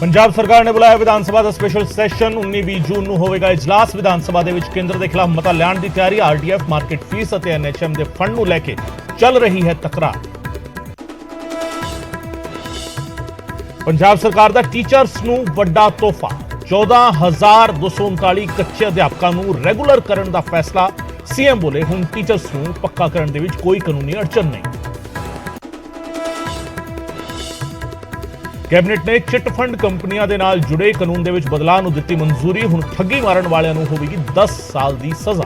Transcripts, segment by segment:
ਪੰਜਾਬ ਸਰਕਾਰ ਨੇ ਬੁਲਾਇਆ ਵਿਧਾਨ ਸਭਾ ਦਾ ਸਪੈਸ਼ਲ ਸੈਸ਼ਨ 19-20 ਜੂਨ ਨੂੰ ਹੋਵੇਗਾ ਇਜਲਾਸ। ਵਿਧਾਨ ਸਭਾ ਦੇ ਵਿੱਚ ਕੇਂਦਰ ਦੇ ਖਿਲਾਫ ਮਤਾ ਲੈਣ ਦੀ ਤਿਆਰੀ ਆਰਡੀਐਫ ਮਾਰਕੀਟ ਫੀਸ ਅਤੇ ਐਨਐਚਐਮ ਦੇ ਫੰਡ ਨੂੰ ਲੈ ਕੇ ਚੱਲ ਰਹੀ ਹੈ ਤਕਰਾਰ। ਪੰਜਾਬ ਸਰਕਾਰ ਦਾ ਟੀਚਰਸ ਨੂੰ ਵੱਡਾ ਤੋਹਫਾ। 14239 ਕੱਚੇ ਅਧਿਆਪਕਾਂ ਨੂੰ ਰੈਗੂਲਰ ਕਰਨ ਦਾ ਫੈਸਲਾ। ਸੀਐਮ ਬੋਲੇ, ਹੁਣ ਟੀਚਰਸ ਨੂੰ ਪੱਕਾ ਕਰਨ ਦੇ ਵਿੱਚ ਕੋਈ ਕਾਨੂੰਨੀ ਅੜਚਨ ਨਹੀਂ। ਕੈਬਨਿਟ ਨੇ ਚਿੱਟ ਫੰਡ ਕੰਪਨੀਆਂ ਦੇ ਨਾਲ ਜੁੜੇ ਕਾਨੂੰਨ ਦੇ ਵਿੱਚ ਬਦਲਾਅ ਨੂੰ ਦਿੱਤੀ ਮਨਜ਼ੂਰੀ। ਹੁਣ ਠੱਗੀ ਮਾਰਨ ਵਾਲਿਆਂ ਨੂੰ ਹੋਵੇਗੀ 10 ਸਾਲ ਦੀ ਸਜ਼ਾ।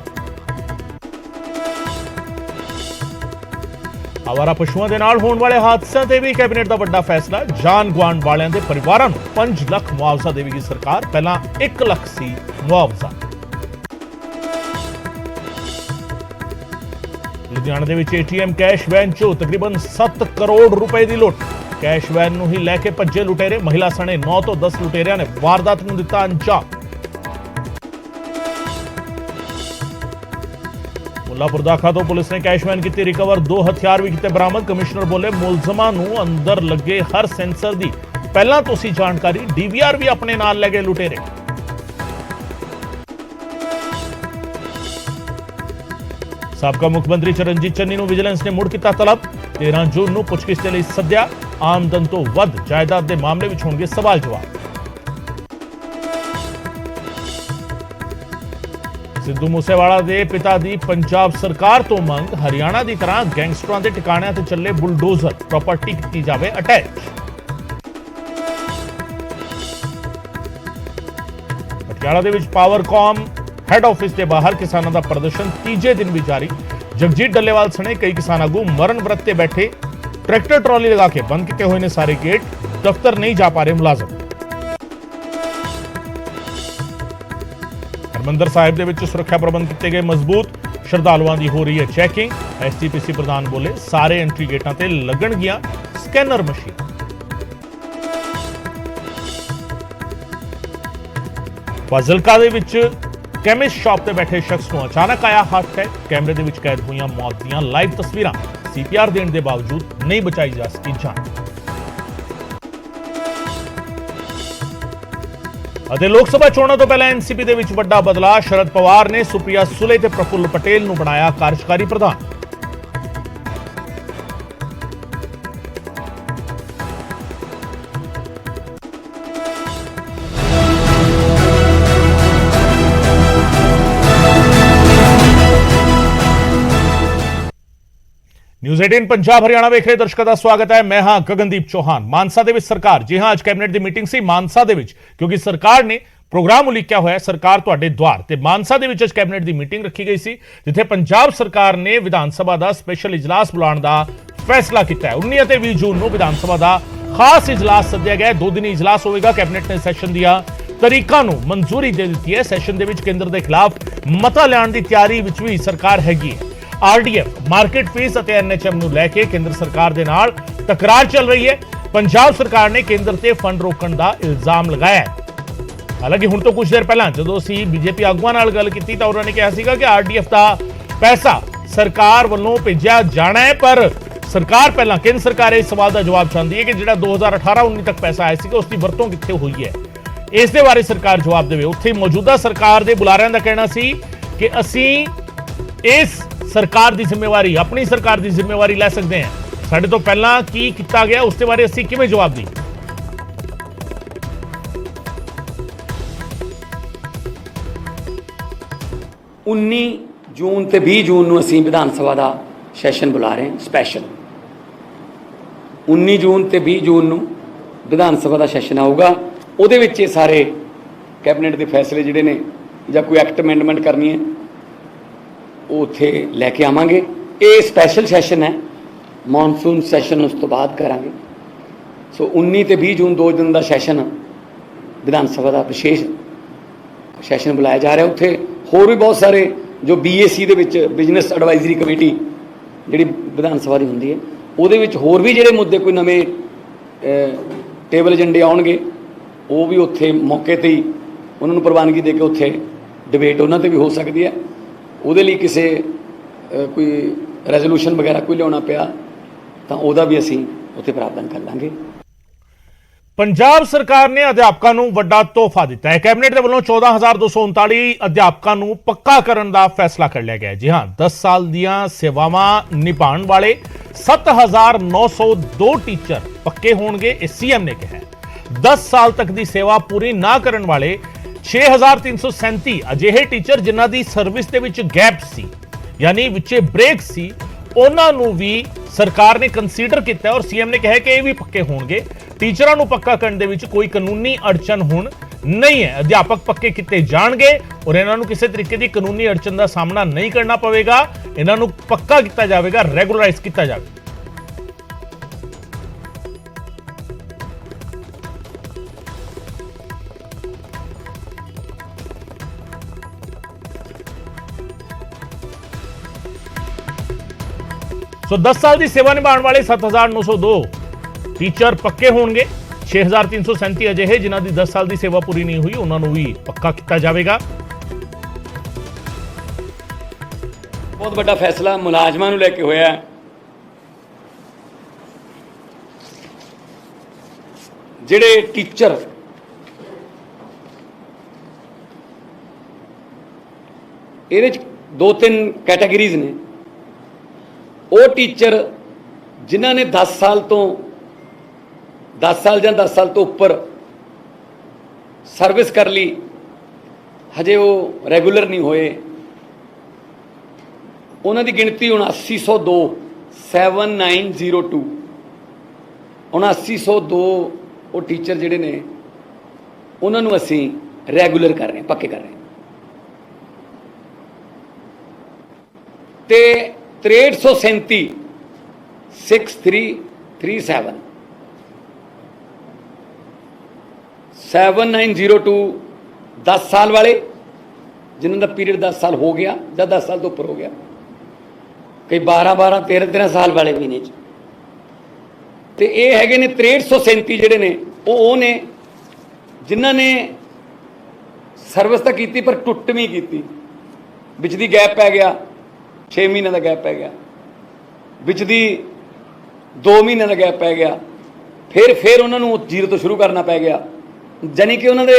ਆਵਾਰਾ ਪਸ਼ੂਆਂ ਦੇ ਨਾਲ ਹੋਣ ਵਾਲੇ ਹਾਦਸਿਆਂ ਤੇ ਵੀ ਕੈਬਨਿਟ ਦਾ ਵੱਡਾ ਫੈਸਲਾ। ਜਾਨ ਗਵਾਂਡ ਵਾਲਿਆਂ ਦੇ ਪਰਿਵਾਰਾਂ ਨੂੰ 5 ਲੱਖ ਮੁਆਵਜ਼ਾ ਦੇਵੇਗੀ ਸਰਕਾਰ। ਪਹਿਲਾਂ 1 ਲੱਖ ਸੀ ਮੁਆਵਜ਼ਾ। ਲੁਧਿਆਣਾ ਦੇ ਵਿੱਚ ਏਟੀਐਮ ਕੈਸ਼ ਵੈਨ ਚੋਂ ਤਕਰੀਬਨ 7 ਕਰੋੜ ਰੁਪਏ ਦੀ ਲੁੱਟ। ਕੈਸ਼ ਵੈਨ ਨੂੰ ਹੀ ਲੈ ਕੇ ਭੱਜੇ ਲੁਟੇਰੇ। ਮਹਿਲਾ ਸਣੇ 9 ਤੋਂ 10 ਲੁਟੇਰਿਆਂ ਨੇ ਵਾਰਦਾਤ ਨੂੰ ਦਿੱਤਾ ਅੰਜਾਮ ਮੁੱਲਾਪੁਰ ਦਾਖਾ ਤੋਂ ਪੁਲਿਸ ਨੇ ਕੈਸ਼ ਵੈਨ ਕੀਤੀ ਰਿਕਵਰ। ਦੋ ਹਥਿਆਰ ਵੀ ਕੀਤੇ ਬਰਾਮਦ। ਕਮਿਸ਼ਨਰ ਬੋਲੇ, ਮੁਲਜ਼ਮਾਂ ਨੂੰ ਅੰਦਰ ਲੱਗੇ ਹਰ ਸੈਂਸਰ ਦੀ। ਪਹਿਲਾਂ ਤੋਂ ਸੀ ਜਾਣਕਾਰੀ, ਡੀਵੀਆਰ ਵੀ ਆਪਣੇ ਨਾਲ ਲੈ ਗਏ ਲੁਟੇਰੇ। ਸਾਬਕਾ ਮੁੱਖ ਮੰਤਰੀ ਚਰਨਜੀਤ ਚੰਨੀ ਨੂੰ ਵਿਜੀਲੈਂਸ ਨੇ ਮੁੜ ਕੀਤਾ ਤਲਬ 13 ਜੂਨ ਨੂੰ ਪੁੱਛਗਿੱਛ ਦੇ ਲਈ ਸੱਦਿਆ। ਆਮਦਨ ਤੋਂ ਵੱਧ ਜਾਇਦਾਦ ਦੇ ਮਾਮਲੇ ਵਿੱਚ ਹੋਣਗੇ ਸਵਾਲ ਜਵਾਬ। ਸਿੱਧੂ ਮੂਸੇਵਾਲਾ ਦੇ ਪਿਤਾ ਦੀ ਪੰਜਾਬ ਸਰਕਾਰ ਤੋਂ ਮੰਗ, ਹਰਿਆਣਾ ਦੀ ਤਰ੍ਹਾਂ ਗੈਂਗਸਟਰਾਂ ਦੇ ਟਿਕਾਣਿਆਂ ਤੇ ਚੱਲੇ ਬੁਲਡੋਜ਼ਰ ਪ੍ਰਾਪਰਟੀ ਕੀਤੀ ਜਾਵੇ ਅਟੈਚ ਪਟਿਆਲਾ ਦੇ ਵਿੱਚ ਪਾਵਰਕਾਮ ਹੈੱਡ ਆਫਿਸ ਦੇ ਬਾਹਰ ਕਿਸਾਨਾਂ ਦਾ ਪ੍ਰਦਰਸ਼ਨ ਤੀਜੇ ਦਿਨ ਵੀ ਜਾਰੀ। ਜਗਜੀਤ ਡੱਲੇਵਾਲ ਸਣੇ ਕਈ ਕਿਸਾਨ ਆਗੂ ਮਰਨ ਵਰਤ ਤੇ ਬੈਠੇ। ਟਰੈਕਟਰ ਟਰਾਲੀ ਲਗਾ ਕੇ ਬੰਦ ਕੀਤੇ ਹੋਏ ਨੇ ਸਾਰੇ ਗੇਟ, ਦਫ਼ਤਰ ਨਹੀਂ ਜਾ ਪਾ ਰਹੇ ਮੁਲਾਜ਼ਮ। ਹਰਮੰਦਰ ਸਾਹਿਬ ਦੇ ਵਿੱਚ ਸੁਰੱਖਿਆ ਪ੍ਰਬੰਧ ਕੀਤੇ ਗਏ ਮਜ਼ਬੂਤ, ਸ਼ਰਧਾਲੂਆਂ ਦੀ ਹੋ ਰਹੀ ਹੈ ਚੈਕਿੰਗ। ਐਸਟੀਪੀਸੀ ਪ੍ਰਧਾਨ ਬੋਲੇ, ਸਾਰੇ ਐਂਟਰੀ ਗੇਟਾਂ ਤੇ ਲੱਗਣਗੀਆਂ ਸਕੈਨਰ ਮਸ਼ੀਨ। ਫਾਜ਼ਿਲਕਾ ਦੇ ਵਿੱਚ ਕੈਮਿਸਟ ਸ਼ਾਪ ਤੇ ਬੈਠੇ ਸ਼ਖਸ ਨੂੰ ਅਚਾਨਕ ਆਇਆ ਹਾਰਟ ਅਟੈਕ ਕੈਮਰੇ ਦੇ ਵਿੱਚ ਕੈਦ ਹੋਈਆਂ ਮੌਤ ਦੀਆਂ ਲਾਈਵ ਤਸਵੀਰਾਂ। ਸੀਪੀਆਰ ਦੇਣ ਦੇ ਬਾਵਜੂਦ ਨਹੀਂ ਬਚਾਈ ਜਾ ਸਕੀ ਜਾਨ। ਅਤੇ ਲੋਕ ਸਭਾ ਚੋਣਾਂ ਤੋਂ ਪਹਿਲਾਂ ਐਨਸੀਪੀ ਦੇ ਵਿੱਚ ਵੱਡਾ ਬਦਲਾਅ, ਸ਼ਰਦ ਪਵਾਰ ਨੇ ਸੁਪ੍ਰਿਆ ਸੁਲੇ ਤੇ ਪ੍ਰਫੁੱਲ ਪਟੇਲ ਨੂੰ ਬਣਾਇਆ ਕਾਰਜਕਾਰੀ ਪ੍ਰਧਾਨ। ਨਿਊਜ਼ 18 ਪੰਜਾਬ ਹਰਿਆਣਾ ਵੇਖ ਰਹੇ ਦਰਸ਼ਕਾਂ ਦਾ ਸਵਾਗਤ ਹੈ। ਮੈਂ ਹਾਂ ਗਗਨਦੀਪ ਚੌਹਾਨ। ਮਾਨਸਾ ਦੇ ਵਿੱਚ ਸਰਕਾਰ। ਜੀ ਹਾਂ, ਅੱਜ ਕੈਬਨਿਟ ਦੀ ਮੀਟਿੰਗ ਸੀ ਮਾਨਸਾ ਦੇ ਵਿੱਚ, ਕਿਉਂਕਿ ਸਰਕਾਰ ਨੇ ਪ੍ਰੋਗਰਾਮ ਉਲੀਕਿਆ ਹੋਇਆ ਸਰਕਾਰ ਤੁਹਾਡੇ ਦੁਆਰ। ਤੇ ਮਾਨਸਾ ਦੇ ਵਿੱਚ ਅੱਜ ਕੈਬਨਿਟ ਦੀ ਮੀਟਿੰਗ ਰੱਖੀ ਗਈ ਸੀ, ਜਿੱਥੇ ਪੰਜਾਬ ਸਰਕਾਰ ਨੇ ਵਿਧਾਨ ਸਭਾ ਦਾ ਸਪੈਸ਼ਲ ਇਜਲਾਸ ਬੁਲਾਉਣ ਦਾ ਫੈਸਲਾ ਕੀਤਾ ਹੈ। 19 ਅਤੇ 20 ਜੂਨ ਨੂੰ ਵਿਧਾਨ ਸਭਾ ਦਾ ਖਾਸ ਇਜਲਾਸ ਸੱਦਿਆ ਗਿਆ ਹੈ। ਦੋ ਦਿਨੀ ਇਜਲਾਸ ਹੋਵੇਗਾ। ਕੈਬਨਿਟ ਨੇ ਸੈਸ਼ਨ ਦੀਆਂ ਤਰੀਕਾਂ ਨੂੰ ਮਨਜ਼ੂਰੀ ਦੇ ਦਿੱਤੀ ਹੈ। ਸੈਸ਼ਨ ਦੇ ਵਿੱਚ ਕੇਂਦਰ ਦੇ ਖਿਲਾਫ ਮਤਾ ਲੈਣ ਦੀ ਤਿਆਰੀ ਵਿੱਚ ਵੀ ਸਰਕਾਰ ਹੈਗੀ ਹੈ। ਆਰਡੀਐਫ ਮਾਰਕੀਟ ਫੀਸ ਅਤੇ ਐਨਐਚਐਮ ਨੂੰ ਲੈ ਕੇ ਕੇਂਦਰ ਸਰਕਾਰ ਦੇ ਨਾਲ ਤਕਰਾਰ ਚੱਲ ਰਹੀ ਹੈ। ਪੰਜਾਬ ਸਰਕਾਰ ਨੇ ਕੇਂਦਰ ਤੇ ਫੰਡ ਰੋਕਣ ਦਾ ਇਲਜ਼ਾਮ ਲਗਾਇਆ ਹੈ। ਹਾਲਾਂਕਿ ਹੁਣ ਤੋਂ ਕੁਝ ਦੇਰ ਪਹਿਲਾਂ ਜਦੋਂ ਅਸੀਂ ਬੀਜੇਪੀ ਆਗੂਆਂ ਨਾਲ ਗੱਲ ਕੀਤੀ ਤਾਂ ਉਹਨਾਂ ਨੇ ਕਿਹਾ ਸੀਗਾ ਕਿ ਆਰਡੀਐਫ ਦਾ ਪੈਸਾ ਸਰਕਾਰ ਵੱਲੋਂ ਭੇਜਿਆ ਜਾਣਾ ਹੈ, ਪਰ ਸਰਕਾਰ ਪਹਿਲਾਂ, ਕੇਂਦਰ ਸਰਕਾਰ ਇਸ ਸਵਾਲ ਦਾ ਜਵਾਬ ਚਾਹੁੰਦੀ ਹੈ ਕਿ ਜਿਹੜਾ 2018-19 ਤੱਕ ਪੈਸਾ ਆਇਆ ਸੀਗਾ ਉਸ ਦੀ ਵਰਤੋਂ ਕਿੱਥੇ ਹੋਈ ਹੈ? ਇਸ ਦੇ ਬਾਰੇ ਸਰਕਾਰ ਜਵਾਬ ਦੇਵੇ। ਉੱਥੇ ਮੌਜੂਦਾ ਸਰਕਾਰ ਦੇ ਬੁਲਾਰਿਆਂ ਦਾ ਕਹਿਣਾ ਸੀ ਕਿ ਅਸੀਂ ਇਸ ਸਰਕਾਰ ਦੀ ਜ਼ਿੰਮੇਵਾਰੀ, ਆਪਣੀ ਸਰਕਾਰ ਦੀ ਜ਼ਿੰਮੇਵਾਰੀ ਲੈ ਸਕਦੇ ਹਾਂ। ਸਾਡੇ ਤੋਂ ਪਹਿਲਾਂ ਕੀ ਕੀਤਾ ਗਿਆ, ਉਸ ਦੇ ਬਾਰੇ ਅਸੀਂ ਕਿਵੇਂ ਜਵਾਬ ਦੇਈਏ? 19 ਜੂਨ ਤੇ 20 ਜੂਨ ਨੂੰ ਅਸੀਂ ਵਿਧਾਨ ਸਭਾ ਦਾ ਸੈਸ਼ਨ ਬੁਲਾ ਰਹੇ ਹਾਂ ਸਪੈਸ਼ਲ 19 ਜੂਨ ਤੇ 20 ਜੂਨ ਨੂੰ ਵਿਧਾਨ ਸਭਾ ਦਾ ਸੈਸ਼ਨ ਆਊਗਾ। ਉਹਦੇ ਵਿੱਚ ਇਹ ਸਾਰੇ ਕੈਬਨਿਟ ਦੇ ਫੈਸਲੇ ਜਿਹੜੇ ਨੇ ਜਾਂ ਕੋਈ ਐਕਟ ਅਮੈਂਡਮੈਂਟ ਕਰਨੀ ਹੈ ਉਹ ਉੱਥੇ ਲੈ ਕੇ ਆਵਾਂਗੇ। ਇਹ ਸਪੈਸ਼ਲ ਸੈਸ਼ਨ ਹੈ। ਮੌਨਸੂਨ ਸੈਸ਼ਨ ਉਸ ਤੋਂ ਬਾਅਦ ਕਰਾਂਗੇ। ਸੋ 19 ਤੇ 20 ਜੂਨ ਦੋ ਦਿਨ ਦਾ ਸੈਸ਼ਨ ਵਿਧਾਨ ਸਭਾ ਦਾ ਵਿਸ਼ੇਸ਼ ਸੈਸ਼ਨ ਬੁਲਾਇਆ ਜਾ ਰਿਹਾ ਉੱਥੇ। ਹੋਰ ਵੀ ਬਹੁਤ ਸਾਰੇ ਜੋ ਬੀਏਸੀ ਦੇ ਵਿੱਚ ਬਿਜ਼ਨਸ ਐਡਵਾਈਜ਼ਰੀ ਕਮੇਟੀ ਜਿਹੜੀ ਵਿਧਾਨ ਸਭਾ ਦੀ ਹੁੰਦੀ ਹੈ, ਉਹਦੇ ਵਿੱਚ ਹੋਰ ਵੀ ਜਿਹੜੇ ਮੁੱਦੇ ਕੋਈ ਨਵੇਂ ਟੇਬਲ ਏਜੰਡੇ ਆਉਣਗੇ, ਉਹ ਵੀ ਉੱਥੇ ਮੌਕੇ ਤੇ ਹੀ ਉਹਨਾਂ ਨੂੰ ਪ੍ਰਵਾਨਗੀ ਦੇ ਕੇ ਉੱਥੇ ਡਿਬੇਟ ਉਹਨਾਂ ਤੇ ਵੀ ਹੋ ਸਕਦੀ ਹੈ। ਉਹਦੇ ਲਈ ਕਿਸੇ ਅਹ, ਕੋਈ ਰੈਜ਼ੋਲੂਸ਼ਨ ਵਗੈਰਾ ਕੋਈ ਲਿਆਉਣਾ ਪਿਆ ਤਾਂ ਉਹਦਾ ਵੀ ਅਸੀਂ ਉੱਥੇ ਪ੍ਰਾਵਧਾਨ ਕਰ ਲਾਂਗੇ। ਪੰਜਾਬ ਸਰਕਾਰ ਨੇ ਅਧਿਆਪਕਾਂ ਨੂੰ ਵੱਡਾ ਤੋਹਫਾ ਦਿੱਤਾ ਹੈ। ਕੈਬਨਿਟ ਦੇ ਵੱਲੋਂ 14239 ਅਧਿਆਪਕਾਂ ਨੂੰ ਪੱਕਾ ਕਰਨ ਦਾ ਫੈਸਲਾ ਕਰ ਲਿਆ ਗਿਆ ਹੈ। ਜੀ ਹਾਂ 10 ਸਾਲ ਦੀਆਂ ਸੇਵਾਵਾਂ ਨਿਭਾਉਣ ਵਾਲੇ 7902 ਟੀਚਰ ਪੱਕੇ ਹੋਣਗੇ ਇਹ ਸੀਐਮ ਨੇ ਕਿਹਾ ਹੈ। 10 ਸਾਲ ਤੱਕ ਦੀ ਸੇਵਾ ਪੂਰੀ ਨਾ ਕਰਨ ਵਾਲੇ 6337 ਅਜਿਹੇ ਟੀਚਰ ਜਿਨ੍ਹਾਂ ਦੀ ਸਰਵਿਸ ਦੇ ਵਿੱਚ ਗੈਪ ਸੀ, ਯਾਨੀ ਵਿੱਚੇ ਬ੍ਰੇਕ ਸੀ, ਉਹਨਾਂ ਨੂੰ ਵੀ ਸਰਕਾਰ ਨੇ ਕੰਸੀਡਰ ਕੀਤਾ ਹੈ ਔਰ ਸੀਐਮ ਨੇ ਕਿਹਾ ਕਿ ਇਹ ਵੀ ਪੱਕੇ ਹੋਣਗੇ। ਟੀਚਰਾਂ ਨੂੰ ਪੱਕਾ ਕਰਨ ਦੇ ਵਿੱਚ ਕੋਈ ਕਾਨੂੰਨੀ ਅੜਚਨ ਹੁਣ ਨਹੀਂ ਹੈ। ਅਧਿਆਪਕ ਪੱਕੇ ਕੀਤੇ ਜਾਣਗੇ ਔਰ ਇਹਨਾਂ ਨੂੰ ਕਿਸੇ ਤਰੀਕੇ ਦੀ ਕਾਨੂੰਨੀ ਅੜਚਨ ਦਾ ਸਾਹਮਣਾ ਨਹੀਂ ਕਰਨਾ ਪਵੇਗਾ। ਇਹਨਾਂ ਨੂੰ ਪੱਕਾ ਕੀਤਾ ਜਾਵੇਗਾ ਰੈਗੂਲਰਾਈਜ਼ ਕੀਤਾ ਜਾਵੇਗਾ। ਸੋ 10 ਸਾਲ ਦੀ ਸੇਵਾ ਨਿਭਾਉਣ ਵਾਲੇ 7902 ਟੀਚਰ ਪੱਕੇ ਹੋਣਗੇ। 6337 ਅਜਿਹੇ ਜਿਨ੍ਹਾਂ ਦੀ 10 ਸਾਲ ਦੀ ਸੇਵਾ ਪੂਰੀ ਨਹੀਂ ਹੋਈ, ਉਹਨਾਂ ਨੂੰ ਵੀ ਪੱਕਾ ਕੀਤਾ ਜਾਵੇਗਾ। ਬਹੁਤ ਵੱਡਾ ਫੈਸਲਾ ਮੁਲਾਜ਼ਮਾਂ ਨੂੰ ਲੈ ਕੇ ਹੋਇਆ। ਜਿਹੜੇ ਟੀਚਰ ਇਹਦੇ ਚ ਦੋ ਤਿੰਨ ਕੈਟਾਗਰੀਜ਼ ਨੇ। ਉਹ ਟੀਚਰ ਜਿਨ੍ਹਾਂ ਨੇ 10 ਸਾਲ ਤੋਂ 10 ਸਾਲ ਜਾਂ 10 ਸਾਲ ਤੋਂ ਉੱਪਰ ਸਰਵਿਸ ਕਰ ਲਈ, ਹਜੇ ਉਹ ਰੈਗੂਲਰ ਨਹੀਂ ਹੋਏ। ਉਹਨਾਂ ਦੀ ਗਿਣਤੀ 7902 7902 7902 ਉਹ ਟੀਚਰ ਜਿਹੜੇ ਨੇ, ਉਹਨਾਂ ਨੂੰ ਅਸੀਂ ਰੈਗੂਲਰ ਕਰ ਰਹੇ ਪੱਕੇ ਕਰ ਰਹੇ ਹਾਂ। ਤੇ 6337 6337 7902 10 ਸਾਲ ਵਾਲੇ ਜਿਨ੍ਹਾਂ ਦਾ ਪੀਰੀਅਡ 10 ਸਾਲ ਹੋ ਗਿਆ ਜਾਂ 10 ਸਾਲ ਤੋਂ ਉੱਪਰ ਹੋ ਗਿਆ ਕਈ 12 12 13 13 ਸਾਲ ਵਾਲੇ ਵੀ ਨੇ ਜੀ ਤੇ ਇਹ ਹੈਗੇ ਨੇ 6337 ਜਿਹੜੇ ਨੇ ਉਹ ਉਹ ਨੇ ਜਿਨ੍ਹਾਂ ਨੇ ਸਰਵਿਸ ਤਾਂ ਕੀਤੀ ਪਰ ਟੁੱਟਵੀਂ ਕੀਤੀ ਵਿੱਚ ਦੀ ਗੈਪ ਪੈ ਗਿਆ 6 ਮਹੀਨਿਆਂ ਦਾ ਗੈਪ ਪੈ ਗਿਆ। ਵਿੱਚ ਦੀ 2 ਮਹੀਨਿਆਂ ਦਾ ਗੈਪ ਪੈ ਗਿਆ। ਫਿਰ ਫਿਰ ਉਹਨਾਂ ਨੂੰ ਜ਼ੀਰੋ ਤੋਂ ਸ਼ੁਰੂ ਕਰਨਾ ਪੈ ਗਿਆ। ਜਾਨੀ ਕਿ ਉਹਨਾਂ ਦੇ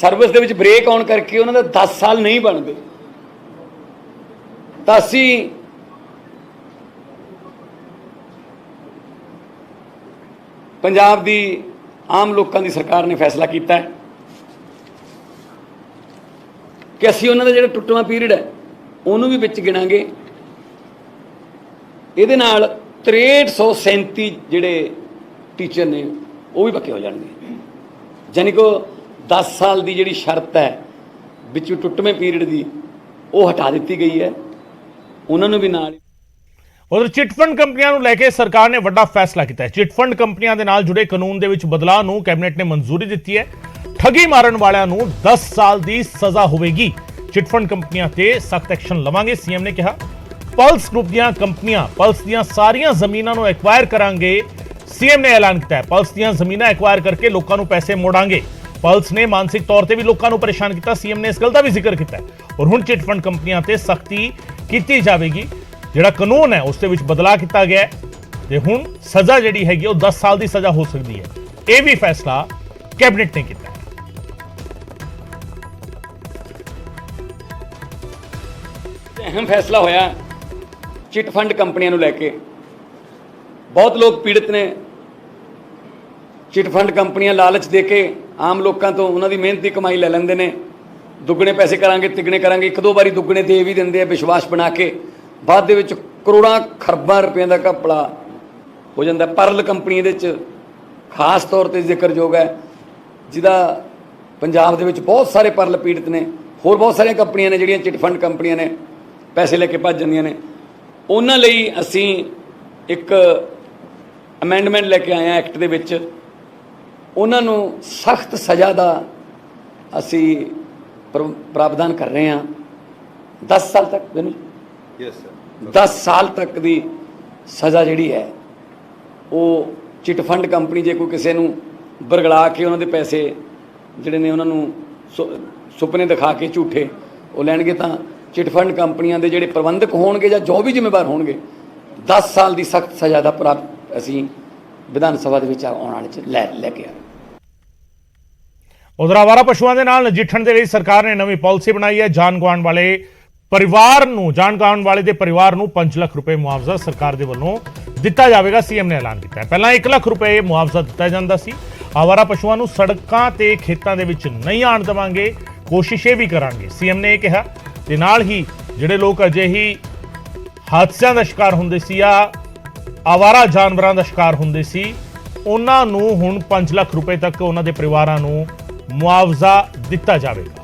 ਸਰਵਿਸ ਦੇ ਵਿੱਚ ਬ੍ਰੇਕ ਆਉਣ ਕਰਕੇ ਉਹਨਾਂ ਦੇ 10 ਸਾਲ ਨਹੀਂ ਬਣਦੇ। ਤਾਂ ਅਸੀਂ ਪੰਜਾਬ ਦੀ ਆਮ ਲੋਕਾਂ ਦੀ ਸਰਕਾਰ ਨੇ ਫੈਸਲਾ ਕੀਤਾ ਹੈ ਕਿ ਅਸੀਂ ਉਹਨਾਂ ਦਾ ਜਿਹੜਾ ਟੁੱਟਵਾਂ ਪੀਰੀਅਡ ਹੈ ਉਹਨੂੰ ਵੀ ਵਿੱਚ ਗਿਣਾਂਗੇ। ਇਹਦੇ ਨਾਲ 6337 ਜਿਹੜੇ ਟੀਚਰ ਨੇ, ਉਹ ਵੀ ਪੱਕੇ ਹੋ ਜਾਣਗੇ। ਜਾਨੀ ਕਿ 10 ਸਾਲ ਦੀ ਜਿਹੜੀ ਸ਼ਰਤ ਹੈ, ਵਿੱਚੋਂ ਟੁੱਟਵੇਂ ਪੀਰੀਅਡ ਦੀ, ਉਹ ਹਟਾ ਦਿੱਤੀ ਗਈ ਹੈ। ਉਹਨਾਂ ਨੂੰ ਵੀ ਨਾਲ ਉਧਰ ਚਿਟ ਫੰਡ ਕੰਪਨੀਆਂ ਨੂੰ ਲੈ ਕੇ ਸਰਕਾਰ ਨੇ ਵੱਡਾ ਫੈਸਲਾ ਕੀਤਾ ਹੈ। ਚਿਟ ਫੰਡ ਕੰਪਨੀਆਂ ਦੇ ਨਾਲ ਜੁੜੇ ਕਾਨੂੰਨ ਦੇ ਵਿੱਚ ਬਦਲਾਅ ਨੂੰ ਕੈਬਨਿਟ ਨੇ ਮਨਜ਼ੂਰੀ ਦਿੱਤੀ ਹੈ। ਠੱਗੀ ਮਾਰਨ ਵਾਲਿਆਂ ਨੂੰ 10 ਸਾਲ ਦੀ ਸਜ਼ਾ ਹੋਵੇਗੀ। ਚਿਟ ਫੰਡ ਕੰਪਨੀਆਂ ਤੇ ਸਖਤ ਐਕਸ਼ਨ ਲਵਾਂਗੇ ਸੀਐਮ ਨੇ ਕਿਹਾ ਪਲਸ ਗਰੁੱਪ ਦੀਆਂ ਕੰਪਨੀਆਂ ਪਲਸ ਦੀਆਂ ਸਾਰੀਆਂ ਜ਼ਮੀਨਾਂ ਨੂੰ ਐਕਵਾਇਰ ਕਰਾਂਗੇ ਸੀਐਮ ਨੇ ਐਲਾਨ ਕੀਤਾ ਪਲਸ ਦੀਆਂ ਜ਼ਮੀਨਾਂ ਐਕਵਾਇਰ ਕਰਕੇ ਲੋਕਾਂ ਨੂੰ ਪੈਸੇ ਮੋੜਾਂਗੇ ਪਲਸ ਨੇ ਮਾਨਸਿਕ ਤੌਰ ਤੇ ਵੀ ਲੋਕਾਂ ਨੂੰ ਪਰੇਸ਼ਾਨ ਕੀਤਾ ਸੀਐਮ ਨੇ ਇਸ ਗੱਲ ਦਾ ਵੀ ਜ਼ਿਕਰ ਕੀਤਾ ਔਰ ਹੁਣ ਚਿਟ ਫੰਡ ਕੰਪਨੀਆਂ ਤੇ ਸਖਤੀ ਕੀਤੀ ਜਾਵੇਗੀ ਜਿਹੜਾ ਕਾਨੂੰਨ ਹੈ ਉਸ ਦੇ ਵਿੱਚ ਬਦਲਾਅ ਕੀਤਾ ਗਿਆ ਹੈ ਤੇ ਹੁਣ ਸਜ਼ਾ ਜਿਹੜੀ ਹੈਗੀ ਉਹ 10 ਸਾਲ ਦੀ ਸਜ਼ਾ ਹੋ ਸਕਦੀ ਹੈ ਇਹ ਵੀ ਫੈਸਲਾ ਕੈਬਨਿਟ ਨੇ ਕੀਤਾ ਅਹਿਮ ਫੈਸਲਾ ਹੋਇਆ ਚਿਟ ਫੰਡ ਕੰਪਨੀਆਂ ਨੂੰ ਲੈ ਕੇ। ਬਹੁਤ ਲੋਕ ਪੀੜਤ ਨੇ। ਚਿਟ ਫੰਡ ਕੰਪਨੀਆਂ ਲਾਲਚ ਦੇ ਕੇ ਆਮ ਲੋਕਾਂ ਤੋਂ ਉਹਨਾਂ ਦੀ ਮਿਹਨਤ ਦੀ ਕਮਾਈ ਲੈ ਲੈਂਦੇ ਨੇ। ਦੁੱਗਣੇ ਪੈਸੇ ਕਰਾਂਗੇ, ਤਿੱਗਣੇ ਕਰਾਂਗੇ, ਇੱਕ ਦੋ ਵਾਰੀ ਦੁੱਗਣੇ ਦੇ ਵੀ ਦਿੰਦੇ ਆ ਵਿਸ਼ਵਾਸ ਬਣਾ ਕੇ। ਬਾਅਦ ਦੇ ਵਿੱਚ ਕਰੋੜਾਂ ਖਰਬਾਂ ਰੁਪਏ ਦਾ ਘਪਲਾ ਹੋ ਜਾਂਦਾ। ਪਰਲ ਕੰਪਨੀ ਦੇ ਵਿੱਚ ਖਾਸ ਤੌਰ ਤੇ ਜ਼ਿਕਰਯੋਗ ਹੈ, ਜਿਹਦਾ ਪੰਜਾਬ ਦੇ ਵਿੱਚ ਬਹੁਤ ਸਾਰੇ ਪਰਲ ਪੀੜਤ ਨੇ। ਹੋਰ ਬਹੁਤ ਸਾਰੀਆਂ ਕੰਪਨੀਆਂ ਨੇ ਜਿਹੜੀਆਂ ਚਿਟ ਫੰਡ ਕੰਪਨੀਆਂ ਨੇ। ਪੈਸੇ ਲੈ ਕੇ ਭੱਜ ਜਾਂਦੀਆਂ ਨੇ। ਉਹਨਾਂ ਲਈ ਅਸੀਂ ਇੱਕ ਅਮੈਂਡਮੈਂਟ ਲੈ ਕੇ ਆਏ ਹਾਂ ਐਕਟ ਦੇ ਵਿੱਚ। ਉਹਨਾਂ ਨੂੰ ਸਖਤ ਸਜ਼ਾ ਦਾ ਅਸੀਂ ਪ੍ਰ- ਪ੍ਰਾਵਧਾਨ ਕਰ ਰਹੇ ਹਾਂ। 10 ਸਾਲ ਤੱਕ ਮੈਨੂੰ ਯੈਸ ਸਰ 10 ਸਾਲ ਤੱਕ ਦੀ ਸਜ਼ਾ ਜਿਹੜੀ ਹੈ ਉਹ ਚਿਟ ਫੰਡ ਕੰਪਨੀ ਜੇ ਕੋਈ ਕਿਸੇ ਨੂੰ ਬਰਗਲਾ ਕੇ ਉਹਨਾਂ ਦੇ ਪੈਸੇ ਜਿਹੜੇ ਨੇ ਉਹਨਾਂ ਨੂੰ ਸੁਪਨੇ ਦਿਖਾ ਕੇ ਝੂਠੇ ਉਹ ਲੈਣਗੇ ਤਾਂ ਚਿਟ ਫੰਡ ਕੰਪਨੀਆਂ ਦੇ ਜਿਹੜੇ ਪ੍ਰਬੰਧਕ ਹੋਣਗੇ ਜਾਂ ਜੋ ਵੀ ਜ਼ਿੰਮੇਵਾਰ ਹੋਣਗੇ 10 ਸਾਲ ਦੀ ਸਖਤ ਸਜ਼ਾ ਦਾ ਪ੍ਰਾਪ ਅਸੀਂ ਵਿਧਾਨ ਸਭਾ ਦੇ ਵਿੱਚ ਆਉਣ ਵਾਲੇ ਚ ਲੈ ਲੈ ਕੇ ਆਵੇ ਉਧਰ ਆਵਾਰਾ ਪਸ਼ੂਆਂ ਦੇ ਨਾਲ ਨਜਿੱਠਣ ਦੇ ਲਈ ਸਰਕਾਰ ਨੇ ਨਵੀਂ ਪਾਲਿਸੀ ਬਣਾਈ ਹੈ। ਜਾਨ ਗਵਾਉਣ ਵਾਲੇ ਪਰਿਵਾਰ ਨੂੰ ਜਾਨ ਗਵਾਉਣ ਵਾਲੇ ਦੇ ਪਰਿਵਾਰ ਨੂੰ 5 ਲੱਖ ਰੁਪਏ ਮੁਆਵਜ਼ਾ ਸਰਕਾਰ ਦੇ ਵੱਲੋਂ ਦਿੱਤਾ ਜਾਵੇਗਾ। ਸੀਐਮ ਨੇ ਐਲਾਨ ਕੀਤਾ ਪਹਿਲਾਂ 1 ਲੱਖ ਰੁਪਏ ਮੁਆਵਜ਼ਾ ਦਿੱਤਾ ਜਾਂਦਾ ਸੀ। ਆਵਾਰਾ ਪਸ਼ੂਆਂ ਨੂੰ ਸੜਕਾਂ ਤੇ ਖੇਤਾਂ ਦੇ ਵਿੱਚ ਨਹੀਂ ਆਣ ਦੇਵਾਂਗੇ। ਕੋਸ਼ਿਸ਼ ਇਹ ਵੀ ਕਰਾਂਗੇ। ਸੀਐਮ ਨੇ ਇਹ ਕਿਹਾ। ਤੇ ਨਾਲ ਹੀ ਜਿਹੜੇ ਲੋਕ ਅਜੇ ਹੀ ਹਾਦਸਿਆਂ ਦਾ ਸ਼ਿਕਾਰ ਹੁੰਦੇ ਸੀ ਜਾਂ ਆਵਾਰਾ ਜਾਨਵਰਾਂ ਦਾ ਸ਼ਿਕਾਰ ਹੁੰਦੇ ਸੀ, ਉਹਨਾਂ ਨੂੰ ਹੁਣ 5 ਲੱਖ ਰੁਪਏ ਤੱਕ ਉਹਨਾਂ ਦੇ ਪਰਿਵਾਰਾਂ ਨੂੰ ਮੁਆਵਜ਼ਾ ਦਿੱਤਾ ਜਾਵੇਗਾ।